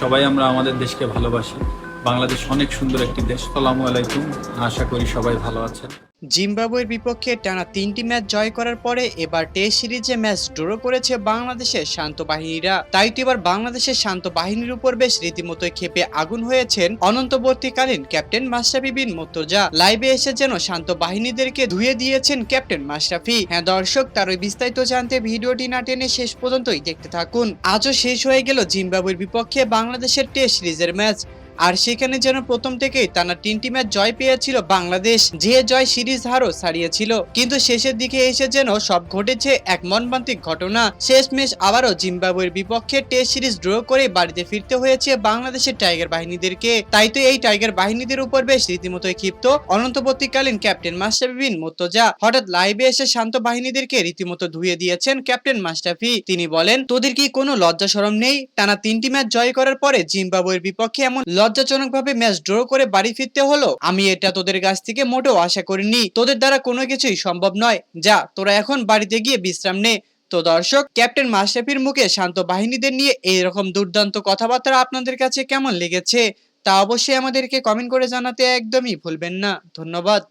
সবাই আমরা আমাদের দেশকে ভালোবাসি। বাংলাদেশ অনেক সুন্দর একটি দেশ। সালামু আলাইকুম। আশা করি সবাই ভালো আছেন। জিম্বাবুয়ের বিপক্ষে টানা তিনটি ম্যাচ জয় করার পরে এবার টেস্ট সিরিজে ম্যাচ ড্র করেছে বাংলাদেশের শান্ত বাহিনীরা। তাই তো এবার বাংলাদেশের শান্ত বাহিনীর উপর বেশ রীতিমতোই ক্ষেপে আগুন হয়েছেন অনন্তবর্তীকালীন ক্যাপ্টেন মাশরাফি বিন মুর্তজা। লাইভে এসে যেন শান্ত বাহিনীদেরকে ধুয়ে দিয়েছেন ক্যাপ্টেন মাশরাফি। হ্যাঁ দর্শক, তার ওই বিস্তারিত জানতে ভিডিওটি না টেনে শেষ পর্যন্তই দেখতে থাকুন। আজও শেষ হয়ে গেল জিম্বাবুয়ের বিপক্ষে বাংলাদেশের টেস্ট সিরিজের ম্যাচ। আর সেখানে যেন প্রথম থেকেই টানা তিনটি ম্যাচ জয় পেয়েছিল বাংলাদেশ, যে জয় সিরিজ হারও ছাড়িয়েছিল। কিন্তু শেষের দিকে এসে যেন সব ঘটেছে এক মনবান্তিক ঘটনা। শেষ ম্যাচ আবারও জিম্বাবুয়ের বিপক্ষে টেস্ট সিরিজ ড্র করে বাড়িতে ফিরতে হয়েছে বাংলাদেশের টাইগার বাহিনীদেরকে। তাই তো এই টাইগার বাহিনীদের উপর বেশ রীতিমতোই ক্ষিপ্ত। অনন্তবর্তীকালীন ক্যাপ্টেন মাস্টাফি বিন মুর্তজা হঠাৎ লাইভে এসে শান্ত বাহিনীদেরকে রীতিমতো ধুয়ে দিয়েছেন ক্যাপ্টেন মাস্টাফি তিনি বলেন, তোদের কি কোনো লজ্জা সরম নেই? টানা তিনটি ম্যাচ জয় করার পরে জিম্বাবুয়ের বিপক্ষে এমন লজ্জাজনকভাবে ম্যাচ ড্র করে বাড়ি ফিরতে হলো। আমি এটা তোদের কাছ থেকে মোটেও আশা করিনি। তোদের দ্বারা কোনো কিছুই সম্ভব নয়। যা, তোরা এখন বাড়িতে গিয়ে বিশ্রাম নে। তো দর্শক, ক্যাপ্টেন মাশরাফির মুখে শান্ত বাহিনীদের নিয়ে এইরকম দুর্দান্ত কথাবার্তা আপনাদের কাছে কেমন লেগেছে, তা অবশ্যই আমাদেরকে কমেন্ট করে জানাতে একদমই ভুলবেন না। ধন্যবাদ।